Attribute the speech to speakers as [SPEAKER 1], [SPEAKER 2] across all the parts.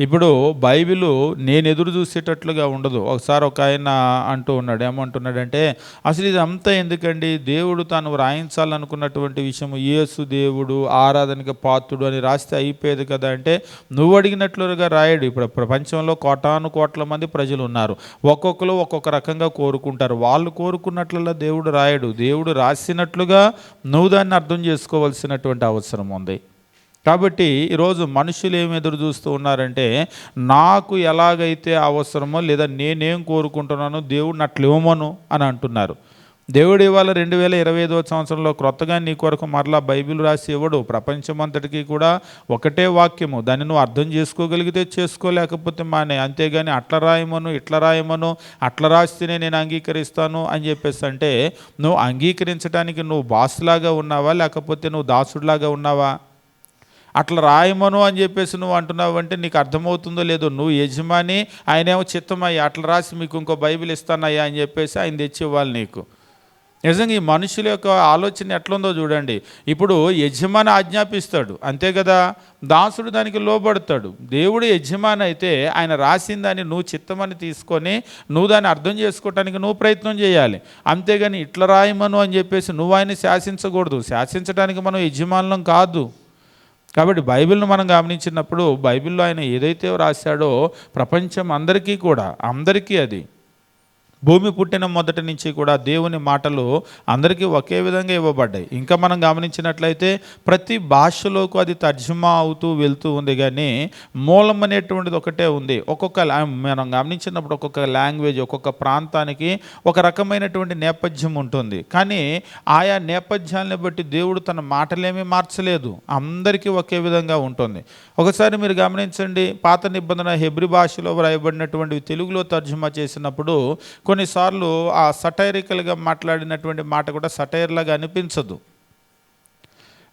[SPEAKER 1] ఇప్పుడు బైబిల్ నేను ఎదురు చూసేటట్లుగా ఉండదు. ఒకసారి ఒక ఆయన అంటూ ఉన్నాడు ఏమంటున్నాడంటే అసలు ఇదంతా ఎందుకండి? దేవుడు తాను వ్రాయించాలనుకున్నటువంటి విషయం యేసు దేవుడు ఆరాధనకి పాత్రుడు అని రాస్తే అయిపోయేది కదా? అంటే నువ్వు అడిగినట్లుగా రాయడు. ఇప్పుడు ప్రపంచంలో కోటాను కోట్ల మంది ప్రజలు ఉన్నారు ఒక్కొక్కరు ఒక్కొక్క రకంగా కోరుకుంటారు. వాళ్ళు కోరుకున్నట్లలో దేవుడు రాయడు. దేవుడు రాసినట్లుగా నువ్వు దాన్ని అర్థం చేసుకోవాల్సినటువంటి అవసరం ఉంది. కాబట్టి ఈరోజు మనుషులు ఏమి ఎదురు చూస్తూ ఉన్నారంటే నాకు ఎలాగైతే అవసరమో లేదా నేనేం కోరుకుంటున్నానో దేవుడు నట్లు ఇవ్వమను అని అంటున్నారు. దేవుడు ఇవాళ రెండు వేల ఇరవై ఐదవ సంవత్సరంలో క్రొత్తగా నీ కొరకు మరలా బైబిల్ రాసి ఇవ్వడు. ప్రపంచమంతటికి కూడా ఒకటే వాక్యము. దాన్ని నువ్వు అర్థం చేసుకోగలిగితే చేసుకోలేకపోతే మానే. అంతేగాని అట్ల రాయమను ఇట్ల రాయమను అట్ల రాస్తేనే నేను అంగీకరిస్తాను అని చెప్పేసి అంటే నువ్వు అంగీకరించడానికి నువ్వు బాస్లాగా ఉన్నావా? లేకపోతే నువ్వు దాసుడిలాగా ఉన్నావా? అట్లా రాయమను అని చెప్పేసి నువ్వు అంటున్నావు అంటే నీకు అర్థమవుతుందో లేదో నువ్వు యజమాని ఆయనేమో చిత్తమయ్యా అట్లా రాసి మీకు ఇంకో బైబిల్ ఇస్తానయ్యా అని చెప్పేసి ఆయన తెచ్చి ఇవ్వాలి నీకు. నిజంగా ఈ మనుషుల యొక్క ఆలోచన ఎట్లుందో చూడండి. ఇప్పుడు యజమాని ఆజ్ఞాపిస్తాడు అంతే కదా? దాసుడు దానికి లోబడతాడు. దేవుడు యజమాని అయితే ఆయన రాసిన దాన్ని నువ్వు చిత్తమని తీసుకొని నువ్వు దాన్ని అర్థం చేసుకోవటానికి నువ్వు ప్రయత్నం చేయాలి. అంతేగాని ఇట్లా రాయమను అని చెప్పేసి నువ్వు ఆయన శాసించకూడదు. శాసించడానికి మనం యజమానులం కాదు. కాబట్టి బైబిల్ను మనం గమనించినప్పుడు బైబిల్లో ఆయన ఏదైతే రాశాడో ప్రపంచం అందరికీ కూడా అందరికీ అది. భూమి పుట్టిన మొదటి నుంచి కూడా దేవుని మాటలు అందరికీ ఒకే విధంగా ఇవ్వబడ్డాయి. ఇంకా మనం గమనించినట్లయితే ప్రతి భాషలోకి అది తర్జుమా అవుతూ వెళ్తూ ఉంది కానీ మూలం అనేటువంటిది ఒకటే ఉంది. ఒక్కొక్క మనం గమనించినప్పుడు ఒక్కొక్క లాంగ్వేజ్ ఒక్కొక్క ప్రాంతానికి ఒక రకమైనటువంటి నేపథ్యం ఉంటుంది. కానీ ఆయా నేపథ్యాలను బట్టి దేవుడు తన మాటలేమీ మార్చలేదు. అందరికీ ఒకే విధంగా ఉంటుంది. ఒకసారి మీరు గమనించండి పాత నిబంధన హెబ్రి భాషలో వ్రాయబడినటువంటి తెలుగులో తర్జుమా చేసినప్పుడు కొన్నిసార్లు ఆ సటైరికల్గా మాట్లాడినటువంటి మాట కూడా సటైర్లాగా అనిపించదు.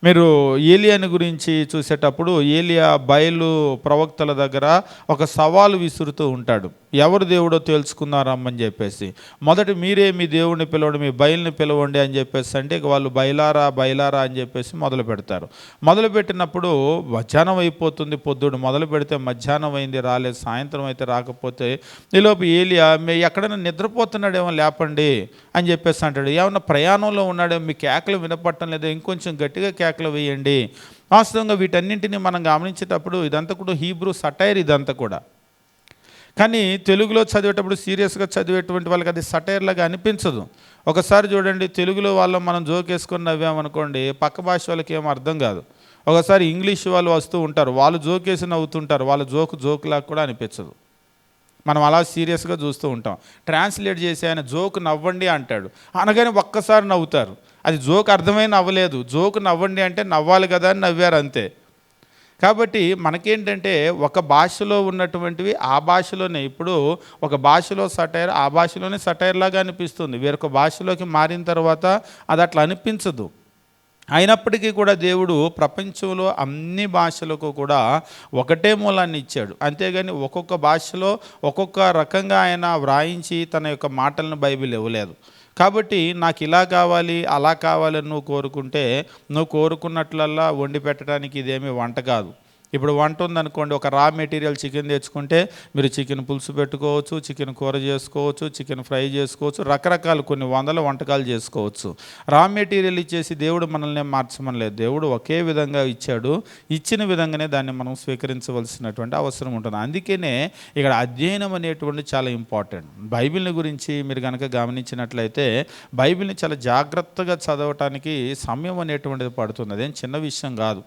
[SPEAKER 1] మీరు ఏలియాని గురించి చూసేటప్పుడు ఏలియా బయలు ప్రవక్తల దగ్గర ఒక సవాలు విసురుతూ ఉంటాడు. ఎవరు దేవుడో తెలుసుకున్నారమ్మని చెప్పేసి. మొదటి మీరే మీ దేవుడిని పిలవండి మీ బయలుని పిలవండి అని చెప్పేసి అంటే వాళ్ళు బయలారా బయలారా అని చెప్పేసి మొదలు పెడతారు. మొదలు పెట్టినప్పుడు మధ్యాహ్నం అయిపోతుంది పొద్దుడు. మొదలు పెడితే మధ్యాహ్నం అయింది రాలేదు. సాయంత్రం అయితే రాకపోతే ఈలోపు ఏలియా మీ ఎక్కడైనా నిద్రపోతున్నాడేమో లేపండి అని చెప్పేసి అంటాడు. ఏమన్నా ప్రయాణంలో ఉన్నాడేమో మీ కేకలు వినపట్టం లేదా ఇంకొంచెం గట్టిగా కేకలు వేయండి. వాస్తవంగా వీటన్నింటినీ మనం గమనించేటప్పుడు ఇదంతా కూడా హీబ్రూ సటైర్ ఇదంతా కూడా. కానీ తెలుగులో చదివేటప్పుడు సీరియస్గా చదివేటువంటి వాళ్ళకి అది సటైర్లాగా అనిపించదు. ఒకసారి చూడండి తెలుగులో వాళ్ళు మనం జోకేసుకొని నవ్వామనుకోండి పక్క భాష వాళ్ళకి ఏం అర్థం కాదు. ఒకసారి ఇంగ్లీష్ వాళ్ళు వస్తూ ఉంటారు వాళ్ళు జోకేసి నవ్వుతుంటారు వాళ్ళ జోకు జోకులాగా కూడా అనిపించదు. మనం అలా సీరియస్గా చూస్తూ ఉంటాం. ట్రాన్స్లేట్ చేసి ఆయన జోక్ నవ్వండి అంటాడు. అనగానే ఒక్కసారి నవ్వుతారు. అది జోక్ అర్థమై నవ్వలేదు. జోక్ నవ్వండి అంటే నవ్వాలి కదా అని నవ్వారు అంతే. కాబట్టి మనకేంటంటే ఒక భాషలో ఉన్నటువంటివి ఆ భాషలోనే. ఇప్పుడు ఒక భాషలో సటైర్ ఆ భాషలోనే సటైర్లాగా అనిపిస్తుంది. వేరొక భాషలోకి మారిన తర్వాత అది అట్లా అనిపించదు. అయినప్పటికీ కూడా దేవుడు ప్రపంచంలో అన్ని భాషలకు కూడా ఒకటే మూలాన్ని ఇచ్చాడు. అంతేగాని ఒక్కొక్క భాషలో ఒక్కొక్క రకంగా ఆయన వ్రాయించి తన యొక్క మాటలను బైబిల్ ఇవ్వలేదు. కాబట్టి నాకు ఇలా కావాలి అలా కావాలని నువ్వు కోరుకుంటే నువ్వు కోరుకున్నట్లల్లా వండి పెట్టడానికి ఇదేమీ వంట కాదు. ఇప్పుడు వంట ఉందనుకోండి ఒక రా మెటీరియల్ చికెన్ తెచ్చుకుంటే మీరు చికెన్ పులుసు పెట్టుకోవచ్చు చికెన్ కూర చేసుకోవచ్చు చికెన్ ఫ్రై చేసుకోవచ్చు రకరకాలు కొన్ని వందల వంటకాలు చేసుకోవచ్చు. రా మెటీరియల్ ఇచ్చేసి దేవుడు మనల్ని మార్చమనలేదు దేవుడు ఒకే విధంగా ఇచ్చాడు. ఇచ్చిన విధంగానే దాన్ని మనం స్వీకరించవలసినటువంటి అవసరం ఉంటుంది. అందుకనే ఇక్కడ అధ్యయనం అనేటువంటి చాలా ఇంపార్టెంట్ బైబిల్ని గురించి మీరు కనుక గమనించినట్లయితే బైబిల్ని చాలా జాగ్రత్తగా చదవటానికి సమయం అనేటువంటిది పడుతుంది. అదేం చిన్న విషయం కాదు.